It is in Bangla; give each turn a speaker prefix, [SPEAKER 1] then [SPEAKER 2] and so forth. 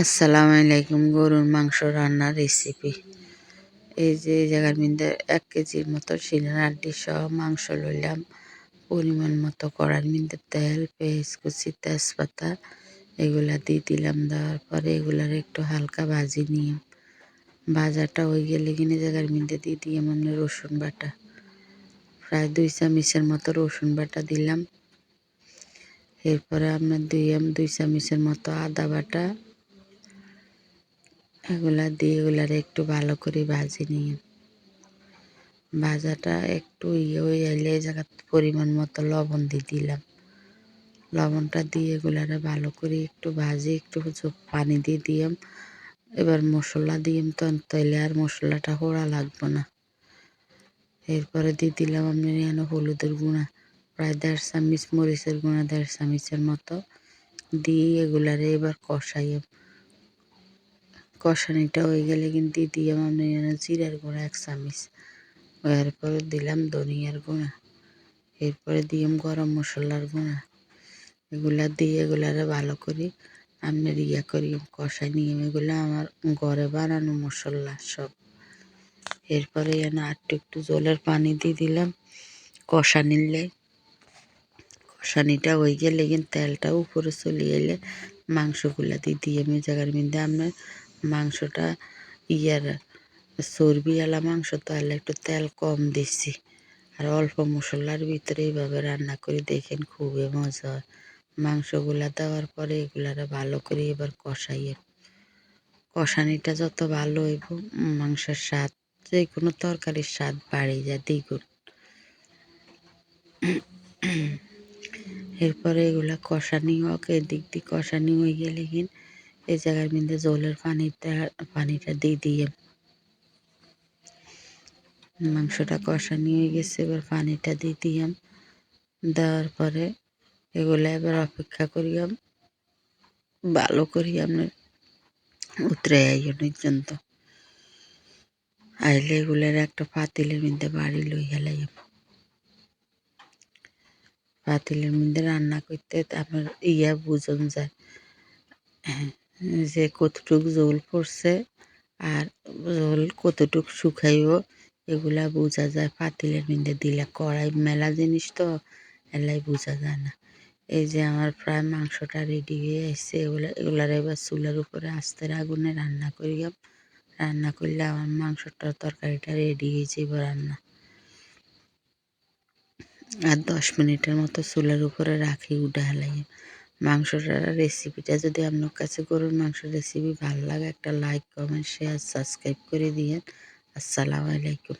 [SPEAKER 1] আসসালামু আলাইকুম, গরুর মাংস রান্নার রেসিপি এই যে জায়গার মধ্যে এক কেজির মতো শিলের আড্ডি সহ মাংস লইলাম। পরিমাণ মতো কড়ার মধ্যে তেল, পেঁয়াজ কুচি, তেজপাতা এগুলা দিয়ে দিলাম। দেওয়ার পরে এগুলার একটু হালকা ভাজি নিয়ে ভাজাটা হয়ে গেলে কিনে জায়গার মধ্যে দিয়ে দিয়ে মানে রসুন বাটা। প্রায় দুই চামিচের মতো রসুন বাটা দিলাম। এরপরে আপনার দুই দুই চামিচের মতো আদা বাটা। এগুলা দিয়ে এগুলার একটু ভালো করে ভাজি নিয়ে। ভাজাটা একটু ইয়ে হয়ে এলে জায়গা পরিমাণ মতো লবণ দিয়ে দিলাম। লবণটা দিয়ে এগুলারে ভালো করে একটু ভাজি, একটু পানি দিয়ে দিলাম। এবার মশলা দিলাম তো, তাইলে আর মশলাটা হোড়া লাগবে না। এরপরে দিয়ে দিলাম আমি এখানে হলুদের গুঁড়া, প্রায় দেড় চামিচ মরিচের গুঁড়া, দেড় চামিচের মতো। দিয়ে এগুলারে এবার কষাইম কষানিটা হয়ে গেলে কিন্তু দিয়ে আমি জিরার গুঁড়া, এক চামিচ। এরপরে দিলাম ধনিয়ার গুঁড়া, এরপরে দিলাম গরম মশলার গুঁড়া। এগুলা দিয়ে এগুলারে ভালো করে আমি ইয়া করি কষাই নিয়ে এগুলো আমার ঘরে বানানো মশলা সব। এরপরে এনে আটটু একটু জলের পানি দিয়ে দিলাম কষা নিলে। কষানিটা হয়ে গেলে কিন্তু তেলটা উপরে চলে এলে মাংসগুলা দিয়ে দিয়ে আমি জায়গার মধ্যে আপনার মাংসটা ইয়ার চর্বিওয়ালা মাংস তো তাহলে একটু তেল কম দিচ্ছি আর অল্প মশলার ভিতরে এইভাবে রান্না করে, দেখেন খুবই মজা হয়। মাংসগুলা দেওয়ার পরে এগুলারে ভালো করে এবার কষাইয়ে কষানিটা যত ভালো হইব, মাংসের স্বাদ যে কোনো তরকারির স্বাদ বাড়ে যায় দ্বিগুণ। এরপরে এগুলা কষানি হোক, এদিক দিয়ে কষানি হয়ে গেলে কিন্তু এই জায়গার মধ্যে জলের পানিটা পানিটা দিয়ে দিয়ে মাংসটা কষানি হয়ে গেছে, এবার পানিটা দিয়ে দিয়াম। দেওয়ার পরে এগুলো এবার অপেক্ষা করিয়াম, ভালো করি আমরা উতরে আইন পর্যন্ত আইলে এগুলোর একটা পাতিলের মধ্যে বাড়ি লই হেলাইম পাতিলের মধ্যে রান্না করতে আপনার ইয়া বুঝন যায়। যে কতটুক জল পড়ছে আর জল কতটুক শুকাইব, এগুলা বোঝা যায়। পাতিলের মধ্যে দিলে কড়াই মেলা জিনিস তো, এলাই বোঝা যায় না। এই যে আমার প্রায় মাংসটা রেডি হয়ে আসছে, এগুলা, এগুলার এবার চুলার উপরে আস্তের আগুনে রান্না করিলাম রান্না করলে আমার মাংসটা, তরকারিটা রেডি হয়ে যাব রান্না। আর দশ মিনিটের মতো চুলার উপরে রাখি উঠে হেলাই মাংসটা রেসিপিটা যদি আপনার কাছে গরুর মাংসের রেসিপি ভালো লাগে, একটা লাইক কমেন্ট শেয়ার সাবস্ক্রাইব করে দিয়েন। আসসালামু আলাইকুম।